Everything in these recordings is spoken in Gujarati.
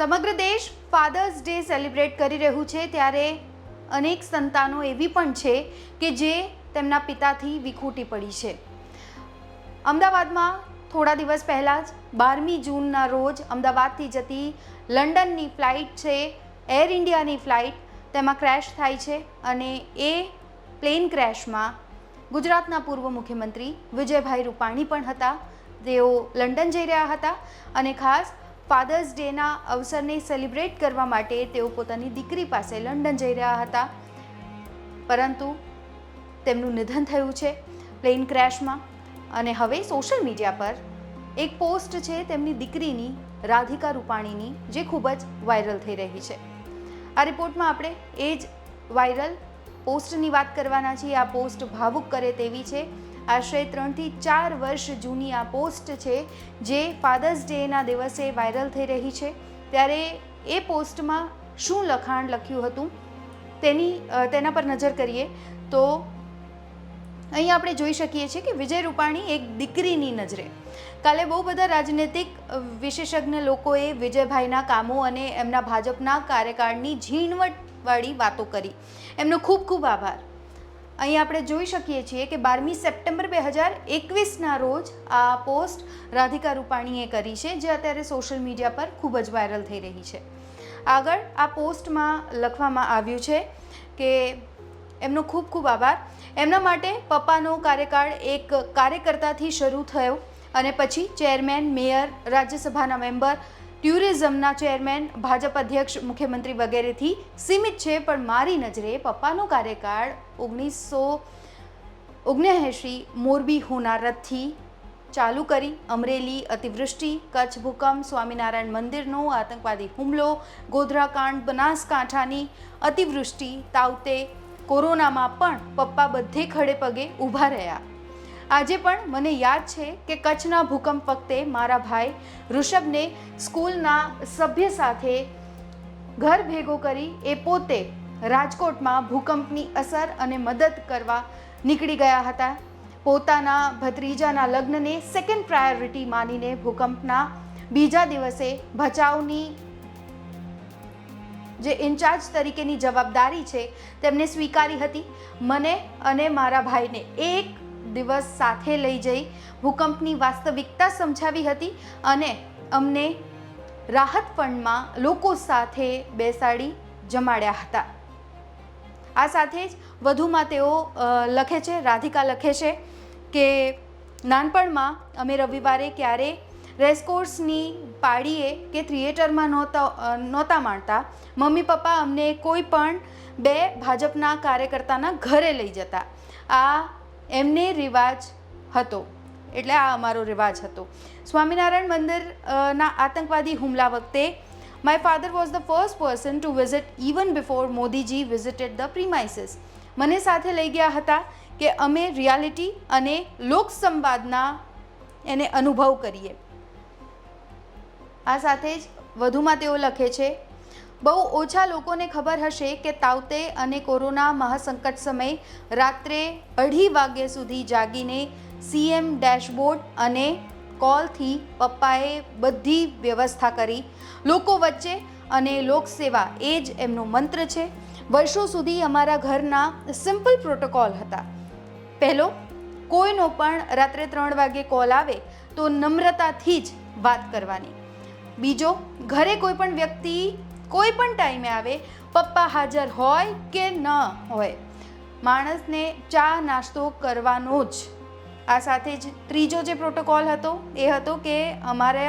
સમગ્ર દેશ ફાધર્સ ડે સેલિબ્રેટ કરી રહ્યું છે ત્યારે અનેક સંતાનો એવી પણ છે કે જે તેમના પિતાથી વિખૂટી પડી છે. અમદાવાદમાં થોડા દિવસ પહેલાં જ બારમી જૂનના રોજ અમદાવાદથી જતી લંડનની ફ્લાઇટ છે એર ઇન્ડિયાની ફ્લાઇટ તેમાં ક્રેશ થાય છે અને એ પ્લેન ક્રેશમાં ગુજરાતના પૂર્વ મુખ્યમંત્રી વિજયભાઈ રૂપાણી પણ હતા. તેઓ લંડન જઈ રહ્યા હતા અને ખાસ ફાધર્સ ડેના અવસરને સેલિબ્રેટ કરવા માટે તેઓ પોતાની દીકરી પાસે લંડન જઈ રહ્યા હતા. પરંતુ તેમનું નિધન થયું છે પ્લેન ક્રેશમાં અને હવે સોશિયલ મીડિયા પર એક પોસ્ટ છે તેમની દીકરીની, રાધિકા રૂપાણીની, જે ખૂબ જ વાયરલ થઈ રહી છે. આ રિપોર્ટમાં આપણે એ જ વાયરલ પોસ્ટની વાત કરવાના છીએ. આ પોસ્ટ ભાવુક કરે તેવી છે. આશરે ત્રણથી ચાર વર્ષ જૂની આ પોસ્ટ છે, જે ફાધર્સ ડેના દિવસે વાયરલ થઈ રહી છે. ત્યારે એ પોસ્ટમાં શું લખાણ લખ્યું હતું, તેની તેના પર નજર કરીએ. તો અહીં આપણે જોઈ શકીએ છીએ કે વિજય રૂપાણી એક દીકરીની નજરે. કાલે બહુ બધા રાજનૈતિક વિશેષજ્ઞ લોકોએ વિજયભાઈના કામો અને એમના ભાજપના કાર્યકાળની ઝીણવટવાળી વાતો કરી. એમનો ખૂબ ખૂબ આભાર. અહીં આપણે જોઈ શકીએ છીએ કે બારમી સપ્ટેમ્બર બે હજાર એકવીસના રોજ આ પોસ્ટ રાધિકા રૂપાણીએ કરી છે, જે અત્યારે સોશિયલ મીડિયા પર ખૂબ જ વાયરલ થઈ રહી છે. આગળ આ પોસ્ટમાં લખવામાં આવ્યું છે કે એમનો ખૂબ ખૂબ આભાર. એમના માટે પપ્પાનો કાર્યકાળ એક કાર્યકર્તાથી શરૂ થયો અને પછી ચેરમેન, મેયર, રાજ્યસભાના મેમ્બર ટુરિઝમના ચેરમેન, ભાજપ અધ્યક્ષ, મુખ્યમંત્રી વગેરેથી સીમિત છે, પણ મારી નજરે પપ્પાનો કાર્યકાળ ઓગણીસો ઓગણએંશી મોરબી હોનારતથી ચાલુ કરી. અમરેલી અતિવૃષ્ટિ, કચ્છ ભૂકંપ, સ્વામિનારાયણ મંદિરનો આતંકવાદી હુમલો, ગોધરાકાંડ, બનાસકાંઠાની અતિવૃષ્ટિ તાવતે કોરોનામાં પણ પપ્પા બધે ખડે પગે ઊભા રહ્યા. આજે પણ મને યાદ છે કે કચ્છના ભૂકંપ વખતે મારા ભાઈ ઋષભને સ્કૂલના સભ્ય સાથે ઘર ભેગો કરી એ પોતે રાજકોટમાં ભૂકંપની અસર અને મદદ કરવા નીકળી ગયા હતા. પોતાના ભત્રીજાના લગ્નને સેકન્ડ પ્રાયોરિટી માનીને ભૂકંપના બીજા દિવસે ભચાઉની જે ઇન્ચાર્જ તરીકેની જવાબદારી છે, તેમને સ્વીકારી હતી. મને અને મારા ભાઈને એક દિવસ સાથે લઈ જઈ ભૂકંપની વાસ્તવિકતા સમજાવી હતી અને અમને રાહત ફંડમાં લોકો સાથે બેસાડી જમાડ્યા હતા. આ સાથે જ વધુમાં તેઓ લખે છે, રાધિકા લખે છે કે નાનપણમાં અમે રવિવારે ક્યારે રેસકોર્સની પાડીએ કે થિયેટરમાં નહોતા નહોતા માણતા. મમ્મી, પપ્પા અમને કોઈ પણ બે ભાજપના કાર્યકર્તાના ઘરે લઈ જતા. આ એમને રિવાજ હતો. એટલે આ અમારો રિવાજ હતો. સ્વામિનારાયણ મંદિરના આતંકવાદી હુમલા વખતે my father was the first person to visit even before Modiji visited the premises મને સાથે લઈ ગયા હતા કે અમે રિયાલિટી અને લોક સંવાદના એને અનુભવ કરીએ. આ સાથે જ વધુમાં તેઓ લખે છે બહુ ઓછા લોકોને ખબર હશે કે તાવતે અને કોરોના મહાસંકટ સમયે રાત્રે અઢી વાગ્યા સુધી જાગીને સીએમ ડેશબોર્ડ અને કોલથી પપ્પાએ બધી વ્યવસ્થા કરી. લોકો વચ્ચે અને લોકસેવા એ જ એમનો મંત્ર છે. વર્ષો સુધી અમારા ઘરના સિમ્પલ પ્રોટોકોલ હતા. પહેલો, કોઈનો પણ રાત્રે ત્રણ વાગે કોલ આવે તો નમ્રતાથી જ વાત કરવાની. બીજો, ઘરે કોઈ પણ વ્યક્તિ કોઈ પણ ટાઈમે આવે, પપ્પા હાજર હોય કે ન હોય, માણસને ચા નાસ્તો કરવાનો જ. આ સાથે જ ત્રીજો જે પ્રોટોકોલ હતો, એ હતો કે અમારે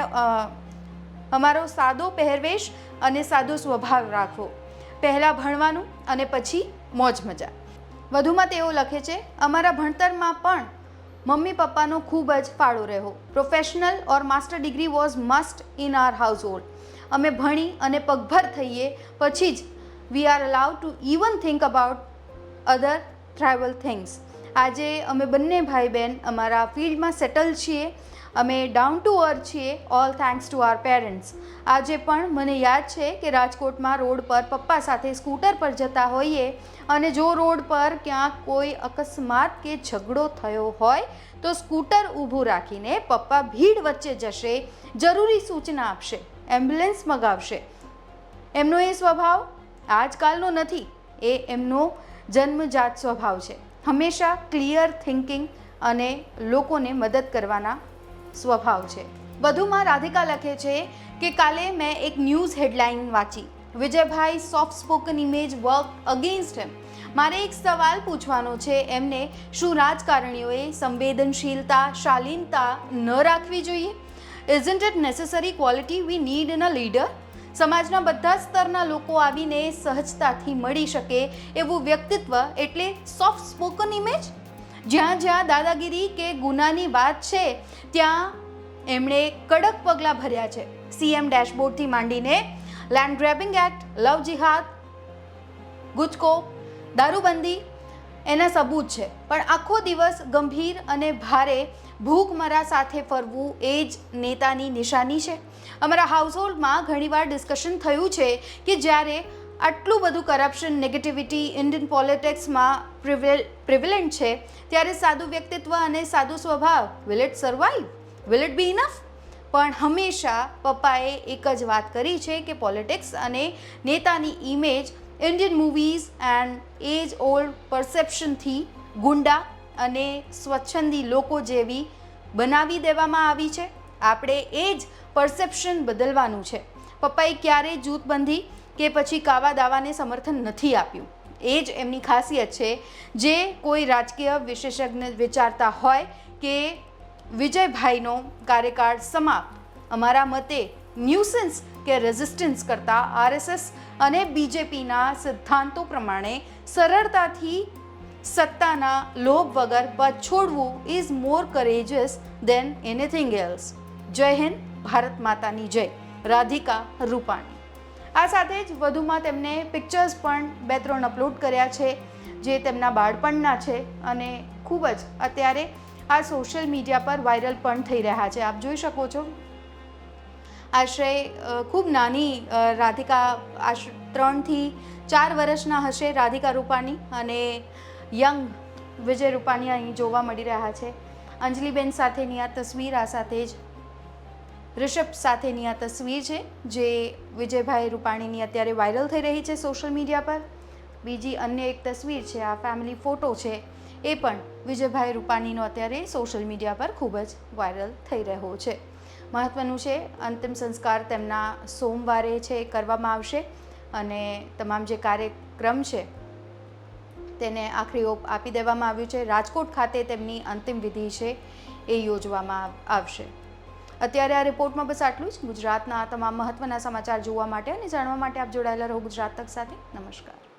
અમારો સાદો પહેરવેશ અને સાદો સ્વભાવ રાખવો. પહેલાં ભણવાનું અને પછી મોજ મજા. વધુમાં તેઓ લખે છે, અમારા ભણતરમાં પણ મમ્મી પપ્પાનો ખૂબ જ ફાળો રહ્યો. Professional or master degree was must in our household અમે ભણી અને પગભર થઈએ, પછી જ we are allowed to even think about other travel things આજે અમે બંને ભાઈ બહેન અમારા ફિલ્ડમાં સેટલ છીએ, અમે ડાઉન ટુ અર્થ છીએ all thanks to our parents આજે પણ મને યાદ છે કે રાજકોટમાં રોડ પર પપ્પા સાથે સ્કૂટર પર જતા હોઈએ અને જો રોડ પર ક્યાંક કોઈ અકસ્માત કે ઝઘડો થયો હોય, તો સ્કૂટર ઊભું રાખીને પપ્પા ભીડ વચ્ચે જશે, જરૂરી સૂચના આપશે. એમ્બ્યુલન્સ મગાવશે. એમનો એ સ્વભાવ આજકાલનો નથી, એ એમનો જન્મજાત સ્વભાવ છે. હંમેશા ક્લિયર થિંકિંગ અને લોકોને મદદ કરવાના સ્વભાવ છે. વધુમાં રાધિકા લખે છે કે કાલે મેં એક ન્યૂઝ હેડલાઇન વાંચી. Vijaybhai soft spoken image work against him મારે એક સવાલ પૂછવાનો છે, એમને શું રાજકારણીઓએ સંવેદનશીલતા, શાલીનતા ન રાખવી જોઈએ? Isn't it necessary quality we need in a leader સમાજના બધા સ્તરના લોકો આવીને સહજતાથી મળી શકે એવું વ્યક્તિત્વ એટલે સોફ્ટ સ્પોકન ઇમેજ જ્યાં જ્યાં દાદાગીરી કે ગુનાની વાત છે, ત્યાં એમણે કડક પગલાં ભર્યા છે. સીએમ ડેશબોર્ડથી માંડીને લેન્ડ ગ્રેબિંગ એક્ટ લવ જિહાદ ગુજકો, દારૂબંધી, એના સબૂત છે. પણ આખો દિવસ ગંભીર અને ભારે ભૂખમરા સાથે ફરવું એ જ નેતાની નિશાની છે. અમારા હાઉસહોલ્ડમાં ઘણીવાર ડિસ્કશન થયું છે કે જ્યારે આટલું બધું કરપ્શન નેગેટિવિટી ઇન્ડિયન પોલિટિક્સમાં પ્રિવિલન્ટ છે, ત્યારે સાદું વ્યક્તિત્વ અને સાદું સ્વભાવ will it survive will it be enough પણ હંમેશા પપ્પાએ એક જ વાત કરી છે કે પોલિટિક્સ અને નેતાની image Indian movies and age old પરસેપ્શનથી ગુંડા અને સ્વચ્છંદી લોકો જેવી બનાવી દેવામાં આવી છે. આપણે એ જ પરસેપ્શન બદલવાનું છે. પપ્પાએ ક્યારેય જૂથબંધી કે પછી કાવા દાવાને સમર્થન નથી આપ્યું. એ જ એમની ખાસિયત છે. જે કોઈ રાજકીય વિશેષજ્ઞ વિચારતા હોય કે વિજયભાઈનો કાર્યકાળ સમાપ્ત, અમારા મતે ન્યુસન્સ કે રેઝિસ્ટન્સ કરતાં આરએસએસ અને બીજેપીના સિદ્ધાંતો પ્રમાણે સરળતાથી સત્તાના લોભ વગર પદ છોડવું is more courageous than anything else Jai Hind, Bharat માતાની જય. રાધિકા રૂપાણી. આ સાથે જ વધુમાં તેમને પિક્ચર્સ પણ બે ત્રણ અપલોડ કર્યા છે, જે તેમના બાળપણના છે અને ખૂબ જ અત્યારે આ સોશિયલ મીડિયા પર વાયરલ પણ થઈ રહ્યા છે. આપ જોઈ શકો છો. આશરે ખૂબ નાની રાધિકા આશ, ત્રણથી ચાર વર્ષના હશે રાધિકા રૂપાણી અને યંગ વિજય રૂપાણી અહીં જોવા મળી રહ્યા છે. અંજલિબેન સાથેની આ તસવીર, આ સાથે જ રિષભ સાથેની આ તસવીર છે, જે વિજયભાઈ રૂપાણીની અત્યારે વાયરલ થઈ રહી છે સોશિયલ મીડિયા પર. બીજી અન્ય એક તસવીર છે, આ ફેમિલી ફોટો છે, એ પણ વિજયભાઈ રૂપાણીનો અત્યારે સોશિયલ મીડિયા પર ખૂબ જ વાયરલ થઈ રહ્યો છે. મહત્વનું છે, અંતિમ સંસ્કાર તેમના સોમવારે છે કરવામાં આવશે અને તમામ જે કાર્યક્રમ છે તેને આખરી ઓપ આપી દેવામાં આવ્યું છે. રાજકોટ ખાતે તેમની અંતિમ વિધિ છે એ યોજવામાં આવશે. અત્યારે આ રિપોર્ટમાં બસ આટલું જ. ગુજરાતના તમામ મહત્વના સમાચાર જોવા માટે અને જાણવા માટે આપ જોડાયેલા રહો ગુજરાત તક સાથે. નમસ્કાર.